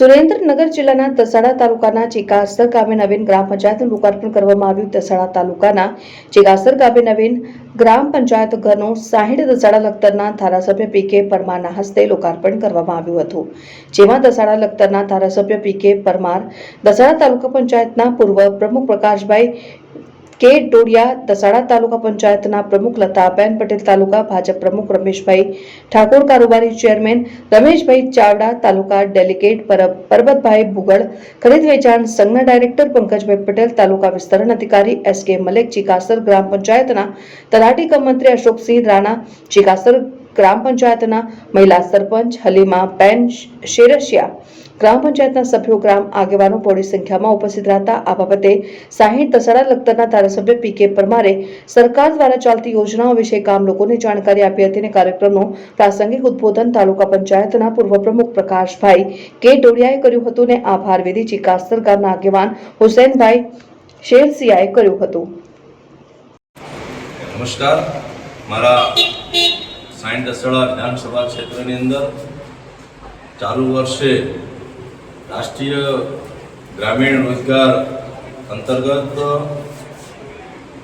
સુરેન્દ્રનગર જિલ્લાના તસાડા તાલુકાના ચિકાસર ગામે નવીન ગ્રામ પંચાયતનું લોકાર્પણ કરવામાં આવ્યું. તસાડા તાલુકાના ચિકાસર ગામે નવીન ગ્રામ પંચાયત ઘરનું સાહીઠ દસાડા લખતરના ધારાસભ્ય પી કે પરમારના હસ્તે લોકાર્પણ કરવામાં આવ્યું હતું. જેમાં દસાડા લખતરના ધારાસભ્ય પી કે પરમાર, દસાડા તાલુકા પંચાયતના પૂર્વ પ્રમુખ પ્રકાશભાઈ કે ડોડિયા દસાડા તાલુકા પંચાયતના પ્રમુખ લતાબેન પટેલ તાલુકા ભાજપ પ્રમુખ રમેશભાઈ ઠાકોર કારોબારી ચેરમેન રમેશભાઈ ચાવડા તાલુકા ડેલિગેટ પર- પરબતભાઈ ભુગડ ખરીદ વેચાણ સંઘના ડાયરેક્ટર પંકજભાઈ પટેલ તાલુકા વિસ્તરણ અધિકારી એસ કે મલેક ચિકાસર ગ્રામ પંચાયતના તલાટી કમ મંત્રી અશોકસિંહ રાણા ચિકાસર ગ્રામ પંચાયતના મહિલા સરપંચ, હલીમા બેન શેરશિયા ગ્રામ પંચાયતના સભ્યો, ગ્રામ આગેવાનો બહોળી સંખ્યામાં ઉપસ્થિત રહેતા. આ બાબતે સાહીઠ દસરા લખતરના ધારાસભ્ય પી કે પરમારે સરકાર દ્વારા ચાલતી યોજનાઓ વિશે ગામ લોકોને જાણકારી આપી હતી અને કાર્યક્રમનું પ્રાસંગિક ઉદ્બોધન તાલુકા પંચાયતના પૂર્વ પ્રમુખ પ્રકાશભાઈ કે ડોડિયાએ કર્યું હતું અને આભાર વિધિ ચિકાસ્તર ગામના આગેવાન હુસેનભાઈ શેરસિયાએ કર્યું હતું. નમસ્કાર. મારા સાઈન દસડા વિધાનસભા ક્ષેત્રની અંદર ચાલુ વર્ષે રાષ્ટ્રીય ગ્રામીણ રોજગાર અંતર્ગત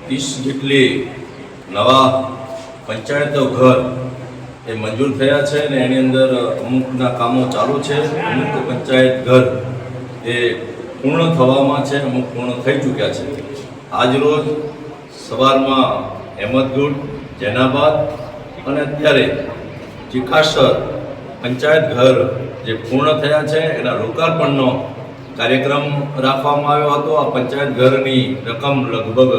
ત્રીસ જેટલી નવા પંચાયતો ઘર એ મંજૂર થયા છે અને એની અંદર અમુકના કામો ચાલુ છે. અમુક પંચાયત ઘર એ પૂર્ણ થવામાં છે, અમુક પૂર્ણ થઈ ચૂક્યા છે. આજરોજ સવારમાં અહેમદગુડ જેનાબાદ અને અત્યારે ચીખાસર પંચાયત ઘર જે પૂર્ણ થયા છે, એના લોકાર્પણનો કાર્યક્રમ રાખવામાં આવ્યો હતો. આ પંચાયત ઘરની રકમ લગભગ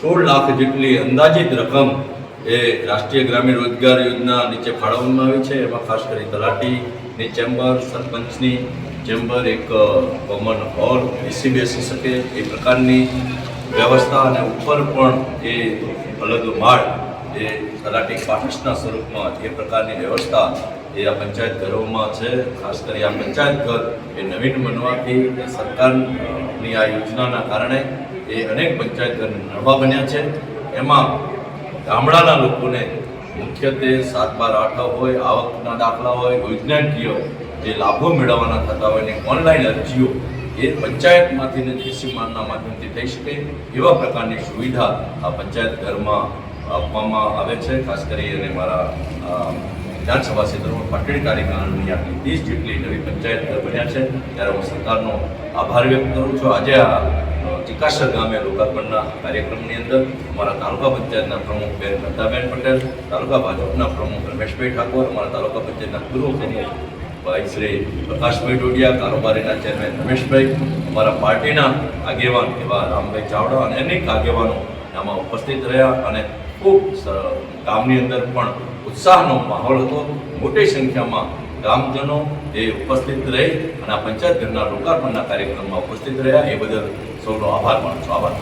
સોળ લાખ જેટલી અંદાજિત રકમ એ રાષ્ટ્રીય ગ્રામીણ રોજગાર યોજના નીચે ફાળવવામાં આવી છે. એમાં ખાસ કરી તલાટીની ચેમ્બર, સરપંચની ચેમ્બર, એક કોમન હોલ એસી બેસી શકે એ પ્રકારની વ્યવસ્થા અને ઉપર પણ એ અલગ માળ એ તલાટી ક્વાર્ટર્સના સ્વરૂપમાં જે પ્રકારની વ્યવસ્થા એ આ પંચાયત ઘરોમાં છે, ખાસ કરી આ પંચાયત ઘર એ નવીન બનવાથી સરકારની આ યોજનાના કારણે એ અનેક પંચાયત ઘર નવા બન્યા છે. એમાં ગામડાના લોકોને મુખ્યત્વે સાત બાર આઠ હોય, આવકના દાખલા હોય યોજનાકીય જે લાભો મેળવવાના થતા હોય ને ઓનલાઈન અરજીઓ એ પંચાયતમાંથી ને માનના માધ્યમથી થઈ શકે એવા પ્રકારની સુવિધા આ પંચાયત ઘરમાં આપવામાં આવે છે. ખાસ કરી અને મારા વિધાનસભા ક્ષેત્રમાં પટેલ કાર્યકાળની આટલી ત્રીસ જેટલી નવી પંચાયત બન્યા છે, ત્યારે હું સરકારનો આભાર વ્યક્ત કરું છું. આજે આ ચિકાસર ગામે લોકાર્પણના કાર્યક્રમની અંદર અમારા તાલુકા પંચાયતના પ્રમુખ બેન લતાબેન પટેલ, તાલુકા ભાજપના પ્રમુખ રમેશભાઈ ઠાકોર, અમારા તાલુકા પંચાયતના પૂર્વ પ્રમુખ ભાઈ શ્રી પ્રકાશભાઈ ડોડિયા કારોબારીના ચેરમેન રમેશભાઈ, અમારા પાર્ટીના આગેવાન એવા રામભાઈ ચાવડા અને અનેક આગેવાનો આમાં ઉપસ્થિત રહ્યા અને ખૂબ ગામની અંદર પણ ઉત્સાહનો માહોલ હતો. મોટી સંખ્યામાં ગામજનો એ ઉપસ્થિત રહી અને આ પંચાયત ઘરના લોકાર્પણના કાર્યક્રમમાં ઉપસ્થિત રહ્યા. એ બદલ સૌનો આભાર માનું છું. આભાર.